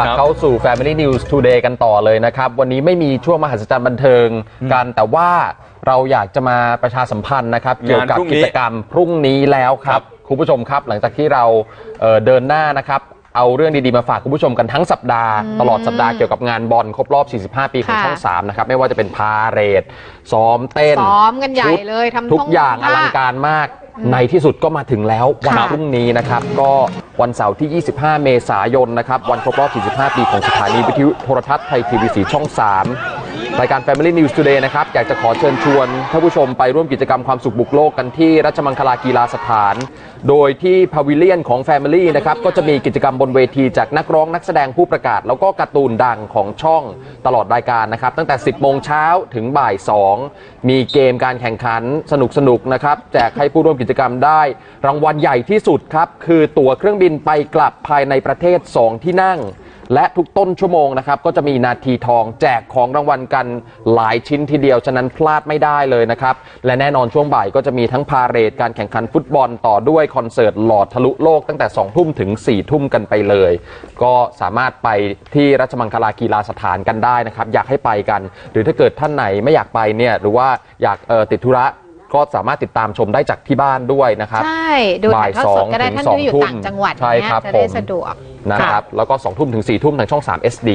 ยังไงบ้างกลับเข้าสู่ Family News Today กันต่อเลยนะครับ วันนี้ไม่มีช่วงมหัศจรรย์บันเทิงกันแต่ว่าเราอยากจะมาประชาสัมพันธ์นะครับ เกี่ยวกับพรุ่งนี้กิจกรรมพรุ่งนี้แล้วคครัรับบคุณผู้ชมครับ หลังจากที่เราเอ่อเดินหน้านะครับเอาเรื่องดีๆ มาฝากคุณผู้ชมกันทั้งสัปดาห์ ตลอดสัปดาห์เกี่ยวกับงานบอลครบรอบ 45 ปีของค่ะช่อง 3 นะครับ ไม่ว่าจะเป็นพาเรดซ้อมเต้น ซ้อมกันใหญ่ชุดเลยทำทุกท่งอย่างอท่าลังการมาก ในที่สุดก็มาถึงแล้ววันค่ะพรุ่งนี้นะครับ ก็วันเสาร์ที่ 25 เมษายนนะครับ วันครบรอบ 45 ปีของสถานีวิทยุโทรทัศน์ไทยทีวีสีช่อง 3 รายการ Family News Today นะครับ อยากจะขอเชิญชวนท่านผู้ชมไปร่วมกิจกรรมความสุขบุกโลกกันที่รัชมังคลากีฬาสถาน โดยที่พาวิเลียนของ Family นะครับ ก็จะมีกิจกรรมบนเวทีจากนักร้องนักแสดงผู้ประกาศ แล้วก็การ์ตูนดังของช่องตลอดรายการนะครับ ตั้งแต่ 10 โมงเช้าถึงบ่าย 2 มีเกมการแข่งขันสนุกๆนะครับแจกให้ผู้ร่วมกิจกรรมได้ รางวัลใหญ่ที่สุดครับคือตั๋วเครื่องบินไปกลับภายในประเทศ 2 ที่นั่ง และทุกต้นชั่วโมงนะครับก็จะมีนาทีทองแจกของรางวัลกันหลายชิ้นทีเดียว ฉะนั้นพลาดไม่ได้เลยนะครับ และแน่นอนช่วงบ่ายก็จะมีทั้งพาเหรดการแข่งขันฟุตบอลต่อด้วยคอนเสิร์ตหลอดทะลุโลกตั้งแต่2ทุ่มถึง4ทุ่มกันไปเลย ก็สามารถไปที่รัชมังคลากีฬาสถานกันได้นะครับ อยากให้ไปกัน หรือถ้าเกิดท่านไหนไม่อยากไปเนี่ยหรือว่าอยากติดธุระ ก็สามารถติดตามชมได้จากที่บ้านด้วยนะครับ ใช่ ดูถ่ายทอดสดก็ได้บ่ายสองท่านถึงที่อยู่สองต่างจังหวัดใช่เนี้ยครับจะได้ผมสะดวก นะครับ แล้วก็ 2 ทุ่มถึง 4 ทุ่มทางช่อง 3 SD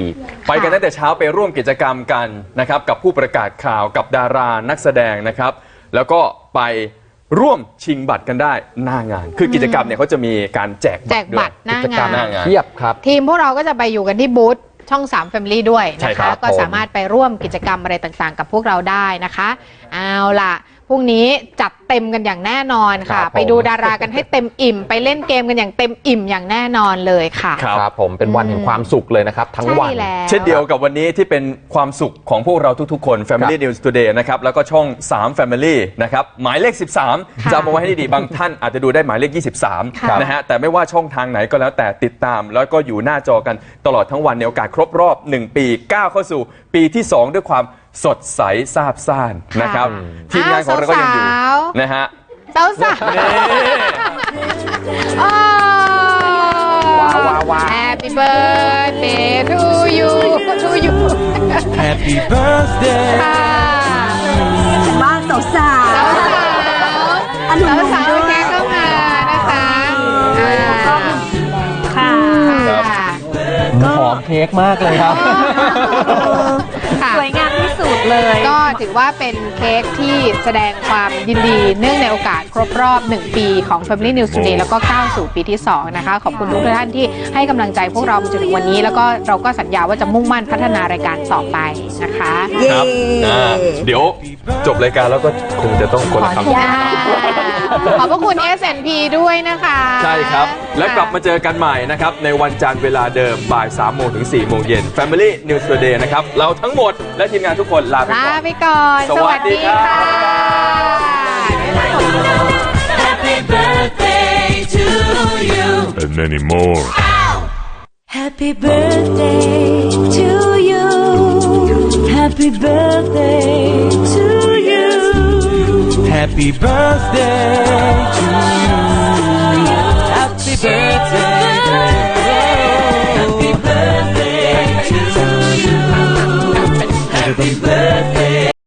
ไปกันตั้งแต่เช้าไปร่วมกิจกรรมกันนะครับกับผู้ประกาศข่าวกับดารานักแสดงนะครับ แล้วก็ไปร่วมชิงบัตรกันได้หน้างาน คือกิจกรรมเนี่ยเขาจะมีการแจกแจบัตกรด้วบัยตรหน้ากิจกรรมงานงาน เทียบครับ ทีมพวกเราก็จะไปอยู่กันที่บูธช่อง3 Family ด้วยใช่นะครัคะบก็สามารถไปร่วมกิจกรรมอะไรต่างๆ กับพวกเราได้นะคะ เอาล่ะ พรุ่งนี้จัดเต็มกันอย่างแน่นอนค่ะ ครับผม ไปดูดารากันให้เต็มอิ่ม ไปเล่นเกมกันอย่างเต็มอิ่มอย่างแน่นอนเลยค่ะ ครับ ครับผมเป็นวันแห่งความสุขเลยนะครับ ทั้งใช่วันแล้ว เช่นเดียวกับวันนี้ที่เป็นความสุขของพวกเราทุกๆคน Family News Today นะครับ แล้วก็ช่อง 3 Family นะครับ หมายเลข 13จะเอามาไว้ให้ดีๆบางท่านอาจจะดูได้หมายเลข ค่ะ 23 นะฮะ แต่ไม่ว่าช่องทางไหนก็แล้วแต่ติดตาม แล้วก็อยู่หน้าจอกันตลอดทั้งวันในโอกาสครบรอบ 1 ปีก้าวเข้าสู่ปีที่ 2 ด้วยความ สดใสซาบซ่านนะครับทีมงานของเราก็ยังอยู่สาวๆนะฮะสาวสาวนี่ว้าวว้าวว้าว Happy birthday to you to you Happy birthday ค่ะบ้านสาวสาสาววสาวอันหนุ่สาวมสาวๆด้วยแค่เข้ามานะคะอ่าค่ะค่ะหอมเค้กมากเลยครับ เลย ก็ถือว่าเป็นเค้กที่แสดงความยินดีเนื่องในโอกาสครบรอบ 1 ปีของ Family News Today แล้วก็ก้าวสู่ปีที่ 2 นะคะ ขอบคุณทุกท่านที่ให้กำลังใจพวกเรามาจนถึงวันนี้ แล้วก็เราก็สัญญาว่าจะมุ่งมั่นพัฒนารายการต่อไปนะคะเย้ครับอ่าเดี๋ยวจบรายการแล้วก็คงจะต้องคนละคำอ่าขอบพระคุณ S&P ด้วยนะคะ ใช่ครับ และกลับมาเจอกันใหม่นะครับ ในวันจันทร์เวลาเดิมบ่าย3โมงถึง4โมงเย็น Family News Today นะครับ เราทั้งหมดและทีมงานทุกคนลาไป ลา ก่อน ไปก่อน สวัสดีครับ Happy birthday to you. and many more. Happy birthday to you. Happy birthday to you. Happy birthday to you